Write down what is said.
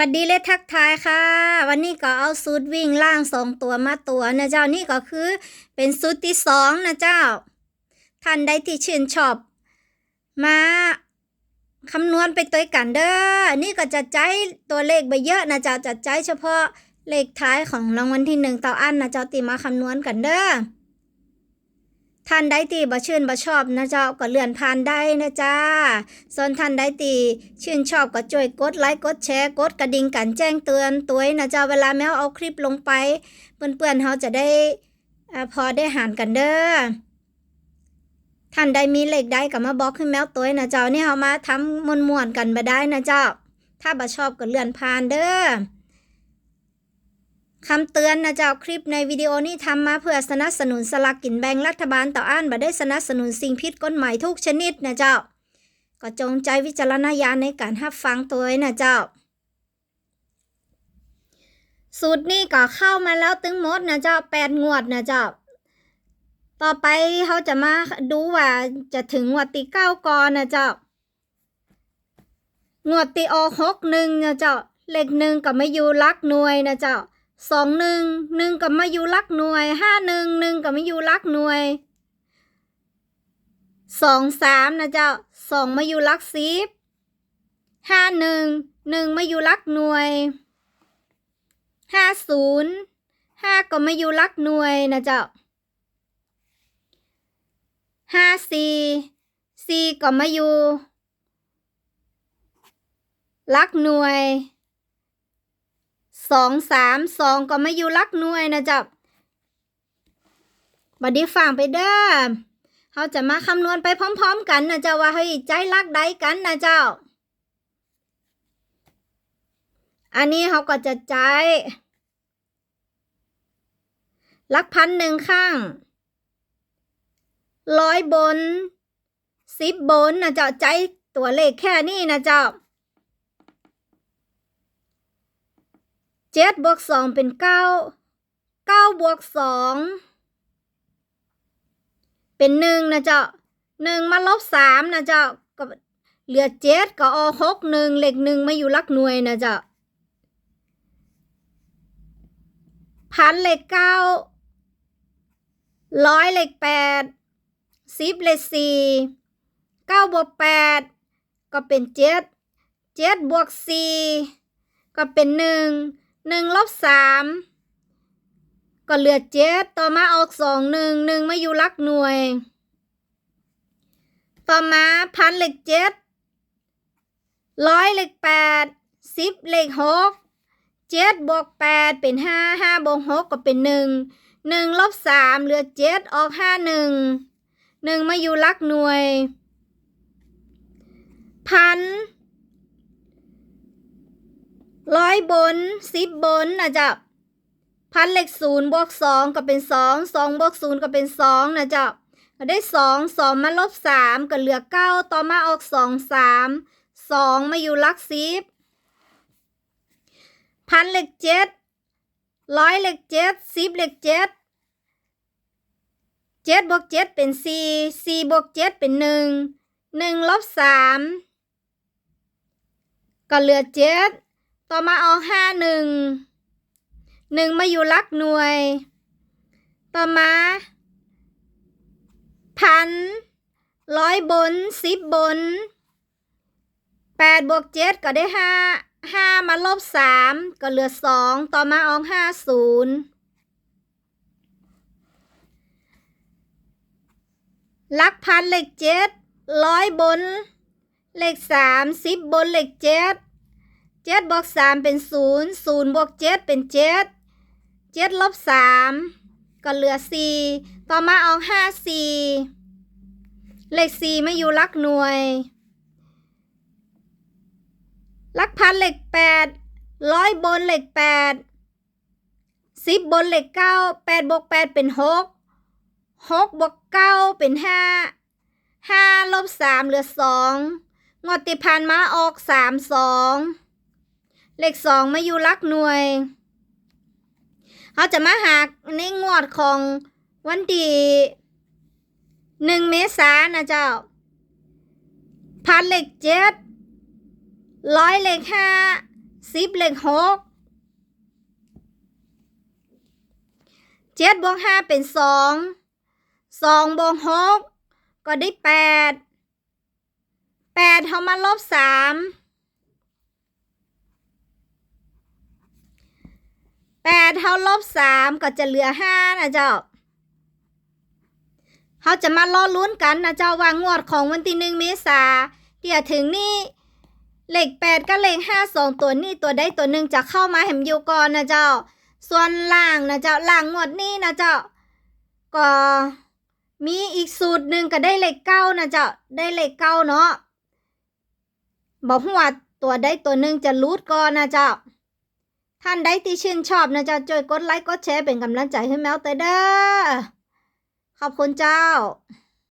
วัดดีเลยทักทายค่ะ วันนี้ก็เอาสูตรวิ่งล่างสองตัวมาตัวนะเจ้านี่ก็คือเป็นสูตรที่สองนะเจ้า ท่านใดที่ชื่นชอบ มาคำนวณไปตัวกันเด้อนี่ก็จะใจตัวเลขไปเยอะนะเจ้าจะใจเฉพาะเลขท้ายของรางวัลที่หนึ่งต่ออันนะเจ้าตีมาคำนวณกันเด้อ ท่านใดที่บ่ชื่นบ่ชอบนะเจ้าก็เลื่อนผ่านได้นะจ้า ส่วนท่านใดตีชื่นชอบก็ช่วยกดไลค์กดแชร์กดกระดิ่งกันแจ้งเตือนตัวนะเจ้าเวลาแมวเอาคลิปลงไป เพื่อนๆเขาจะได้พอได้หารกันเด้อท่านใดมีเหลขใดก็มาบอกขึ้นแมวตัวนะเจ้านี่เขามาทำมวนๆกันมาได้นะเจ้า ถ้าบ่ชอบก็เลื่อนผ่านเด้อ คำเตือนนะเจ้าคลิปในวิดีโอนี้ทำมาเพื่อสนับสนุนสลากกินแบ่งรัฐบาลต่ออ่านบ่ได้สนับสนุนสิ่งผิดกฎหมายทุกชนิดนะเจ้า ก็จงใจวิจารณญาณในการรับฟังตัวนะเจ้า สูตรนี้ก็เข้ามาแล้วตึงมดนะเจ้าแปดงวดนะเจ้า ต่อไปเขาจะมาดูว่าจะถึงงวดที่เก้าก่อนนะเจ้างวดที่ออกหกหนึ่งนะเจ้าเลขหนึ่งก็มาอยู่ลักหน่วยนะเจ้า สองหนึ่งหนึ่งก็มาอยู่ลักหน่วยห้าหนึ่งหนึ่งก็มาอยู่ลักหน่วยสองสามนะเจ้าสองมาอยู่ลักสิบห้าหนึ่งหนึ่งมาอยู่ลักหน่วยห้าศูนย์ห้าก็มาอยู่ลักหน่วยนะเจ้าห้าสี่สี่ก็มาอยู่ลักหน่วย สองสามสองก็มาอยู่ลักหน่วยนะจ้าบัดนี้ฟังไปเด้อเขาจะมาคำนวณไปพร้อม ๆ กันนะเจ้าว่าเฮ้ยใจรักใดกันนะเจ้า อันนี้เขาก็จะใจลักพันหนึ่งข้างร้อยบนสิบบนนะเจ้าใจตัวเลขแค่นี้นะเจ้า เจ็ดบวกสองเป็นเก้าเก้าบวกสองเป็นหนึ่งนะเจ้าหนึ่งมาลบสามนะเจ้าก็เหลือเจ็ดก็อหกหนึ่งเลขหนึ่งมาอยู่ลักหน่วยนะเจ้าพันเลขเก้าร้อยเลขแปดสิบเลขสี่เก้าบวกแปดก็เป็นเจ็ดเจ็ดบวกสี่ก็เป็นหนึ่ง หนึ่งลบสามก็เหลือเจ็ดต่อมาออกสองหนึ่งหนึ่งมาอยู่หลักหน่วย ต่อมาพันเลขเจ็ดร้อยเลขแปดสิบเลขหกเจ็ดบวกแปดเป็นห้าห้าบวกหกก็เป็นหนึ่งหนึ่งลบสามเหลือเจ็ดออกห้าหนึ่งหนึ่งมาอยู่หลักหน่วย พัน ร้อยบนสิบบนนะจ๊ะพันเลขศูนย์บวกสองก็เป็นสองสองบวกศูนย์ก็เป็นสองนะจ้าก็ได้สองสองมาลบสามก็เหลือเก้าต่อมาออกสองสามสองมาอยู่ลักสิบพันเลขเจ็ดร้อยเลขเจ็ดสิบเลขเจ็ดเจ็ดบวกเจ็ดเป็นสี่สี่บวกเจ็ดเป็นหนึ่งหนึ่งลบสามก็เหลือเจ็ด ต่อมาออห้าหนึ่งหนึ่งมาอยู่ลักหน่วย ต่อมาพันร้อยบนสิบบนแปดบวกเจ็ดก็ได้ห้าห้ามาลบสามก็เหลือสองต่อมาออกห้าศูนย์ลักพันเลขเจ็ดร้อยบนเลขสามสิบบนเลขเจ็ด เจ็ดบวกสามเป็นศูนย์ศูนย์บวกเจ็ดเป็นเจ็ดเจ็ดลบสามก็เหลือสี่ต่อมาเอาห้าสี่เลขสี่ไม่อยู่ลักหน่วยลักพันเหลขแปดร้อยบนเหลขแปดสิบบนเหลขเก้าแปดบวกแปดเป็นหกหกบวกเก้าเป็นห้าห้าลบสามเหลือสองงวดติพันมาออกสามสอง เลขสองไม่อยู่ลักหน่วยเขาจะมาหาในงวดของวันที่หนึ่งเมษายนนะเจ้า พันเลขเจ็ดร้อยเลขห้าสิบเลขหกเจ็ดบวกห้าเป็นสองสองบวกหกก็ได้แปดแปดเขามาลบสาม แปดเขาลบสามก็จะเหลือห้านะเจ้าเขาจะมาล้อลุ้นกันนะเจ้าว่างวดของวันที่หนึ่งเมษาเดี๋ยวถึงนี่เลขแปดกับเลขห้าสองตัวนี้ตัวใดตัวหนึ่งจะเข้ามาแหมยูก่อนนะเจ้า ส่วนล่างนะเจ้าล่างงวดนี้นะเจ้า ก็มีอีกสูตรหนึ่งก็ได้เลขเก้านะเจ้าได้เลขเก้าเนาะบอกว่าตัวใดตัวหนึ่งจะรูดก่อนนะเจ้า ท่านใดที่ชื่นชอบนะเจ้าช่วยกดไลค์กดแชร์เป็นกำลังใจให้แมวเตยเด้อขอบคุณเจ้า